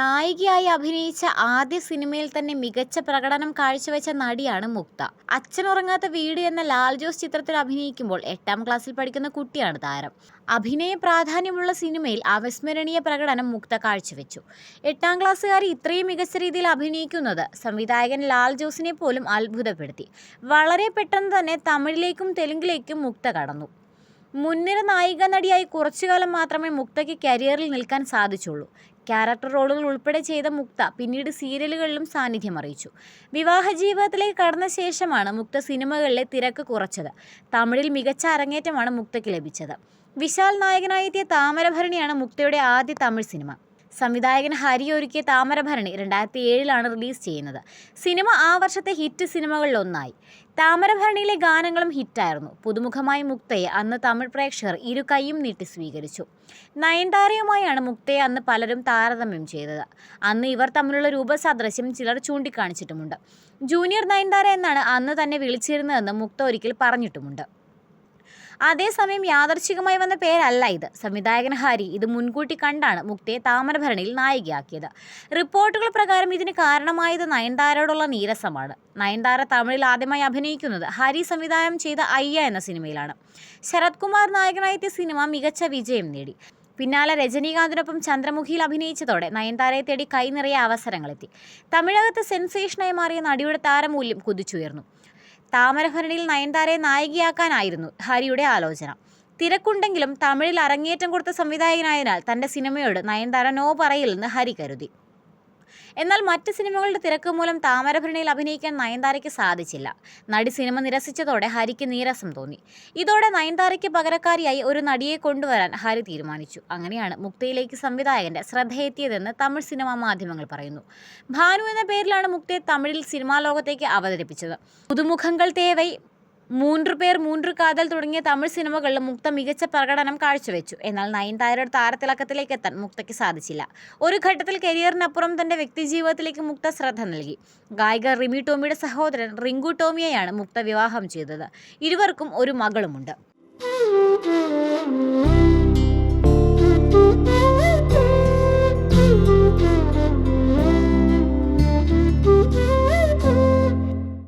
നായികയായി അഭിനയിച്ച ആദ്യ സിനിമയിൽ തന്നെ മികച്ച പ്രകടനം കാഴ്ചവെച്ച നടിയാണ് മുക്ത. അച്ഛനുറങ്ങാത്ത വീട് എന്ന ലാൽ ജോസ് ചിത്രത്തിൽ അഭിനയിക്കുമ്പോൾ എട്ടാം ക്ലാസ്സിൽ പഠിക്കുന്ന കുട്ടിയാണ് താരം. അഭിനയ പ്രാധാന്യമുള്ള സിനിമയിൽ അവിസ്മരണീയ പ്രകടനം മുക്ത കാഴ്ചവെച്ചു. എട്ടാം ക്ലാസ്സുകാരി ഇത്രയും മികച്ച രീതിയിൽ അഭിനയിക്കുന്നത് സംവിധായകൻ ലാൽ ജോസിനെ പോലും അത്ഭുതപ്പെടുത്തി. വളരെ പെട്ടെന്ന് തന്നെ തമിഴിലേക്കും തെലുങ്കിലേക്കും മുക്ത കടന്നു. മുൻനിര നായിക നടിയായി കുറച്ചുകാലം മാത്രമേ മുക്തയ്ക്ക് കരിയറിൽ നിൽക്കാൻ സാധിച്ചുള്ളൂ. ക്യാരക്ടർ റോളുകൾ ഉൾപ്പെടെ ചെയ്ത മുക്ത പിന്നീട് സീരിയലുകളിലും സാന്നിധ്യം അറിയിച്ചു. വിവാഹ ജീവിതത്തിലേക്ക് കടന്ന ശേഷമാണ് മുക്ത സിനിമകളിലെ തിരക്ക് കുറച്ചത്. തമിഴിൽ മികച്ച അരങ്ങേറ്റമാണ് മുക്തയ്ക്ക് ലഭിച്ചത്. വിശാൽ നായകനായെത്തിയ താമരഭരണിയാണ് മുക്തയുടെ ആദ്യ തമിഴ് സിനിമ. സംവിധായകൻ ഹരി ഒരുക്കിയ താമരഭരണി രണ്ടായിരത്തി ഏഴിലാണ് റിലീസ് ചെയ്യുന്നത്. സിനിമ ആ വർഷത്തെ ഹിറ്റ് സിനിമകളിലൊന്നായി താമരഭരണിയിലെ ഗാനങ്ങളും ഹിറ്റായിരുന്നു. പുതുമുഖമായ മുക്തയെ അന്ന് തമിഴ് പ്രേക്ഷകർ ഇരു കൈയും നീട്ടി സ്വീകരിച്ചു. നയൻതാരയുമായാണ് മുക്തയെ അന്ന് പലരും താരതമ്യം ചെയ്തത്. അന്ന് ഇവർ തമ്മിലുള്ള രൂപസാദൃശ്യം ചിലർ ചൂണ്ടിക്കാണിച്ചിട്ടുമുണ്ട്. ജൂനിയർ നയൻതാര എന്നാണ് അന്ന് തന്നെ വിളിച്ചിരുന്നതെന്ന് മുക്ത ഒരിക്കൽ പറഞ്ഞിട്ടുമുണ്ട്. അതേസമയം യാദർച്ഛികമായി വന്ന പേരല്ല ഇത്. സംവിധായകൻ ഹരി ഇത് മുൻകൂട്ടി കണ്ടാണ് മുക്തയെ താമരഭരണിയിൽ നായികയാക്കിയത്. റിപ്പോർട്ടുകൾ പ്രകാരം ഇതിന് കാരണമായത് നയൻതാരയോടുള്ള നീരസമാണ്. നയൻതാര തമിഴിൽ ആദ്യമായി അഭിനയിക്കുന്നത് ഹരി സംവിധാനം ചെയ്ത അയ്യ എന്ന സിനിമയിലാണ്. ശരത് കുമാർ നായകനായെത്തിയ സിനിമ മികച്ച വിജയം നേടി. പിന്നാലെ രജനീകാന്തിനൊപ്പം ചന്ദ്രമുഖിയിൽ അഭിനയിച്ചതോടെ നയൻതാരയെ തേടി കൈനിറയെ അവസരങ്ങളെത്തി. തമിഴകത്ത് സെൻസേഷനായി മാറിയ നടിയുടെ താരമൂല്യം കുതിച്ചുയർന്നു. താമരഭരണിയിൽ നയൻതാരയെ നായികയാക്കാനായിരുന്നു ഹരിയുടെ ആലോചന. തിരക്കുണ്ടെങ്കിലും തമിഴിൽ അരങ്ങേറ്റം കൊടുത്ത സംവിധായകനായതിനാൽ തന്റെ സിനിമയോട് നയൻതാര നോ പറയില്ലെന്ന് ഹരി കരുതി. എന്നാൽ മറ്റ് സിനിമകളുടെ തിരക്ക് മൂലം താമരഭരണിയിൽ അഭിനയിക്കാൻ നയൻതാരയ്ക്ക് സാധിച്ചില്ല. നടി സിനിമ നിരസിച്ചതോടെ ഹരിക്ക് നീരസം തോന്നി. ഇതോടെ നയൻതാരയ്ക്ക് പകരക്കാരിയായി ഒരു നടിയെ കൊണ്ടുവരാൻ ഹരി തീരുമാനിച്ചു. അങ്ങനെയാണ് മുക്തയിലേക്ക് സംവിധായകന്റെ ശ്രദ്ധയെത്തിയതെന്ന് തമിഴ് സിനിമാ മാധ്യമങ്ങൾ പറയുന്നു. ഭാനു എന്ന പേരിലാണ് മുക്തയെ തമിഴിൽ സിനിമാ ലോകത്തേക്ക് അവതരിപ്പിച്ചത്. പുതുമുഖങ്ങൾ തേവൈ മൂന്ന് പേർ മൂന്ന് കാതൽ തുടങ്ങിയ തമിഴ് സിനിമകളിൽ മുക്ത മികച്ച പ്രകടനം കാഴ്ചവെച്ചു. എന്നാൽ നയൻതാരയുടെ താരത്തിളക്കത്തിലേക്ക് എത്താൻ മുക്തയ്ക്ക് സാധിച്ചില്ല. ഒരു ഘട്ടത്തിൽ കരിയറിനപ്പുറം തന്റെ വ്യക്തിജീവിതത്തിലേക്ക് മുക്ത ശ്രദ്ധ നൽകി. ഗായിക റിമി ടോമിയുടെ സഹോദരൻ റിങ്കു ടോമിയെയാണ് മുക്ത വിവാഹം ചെയ്തത്. ഇരുവർക്കും ഒരു മകളുമുണ്ട്.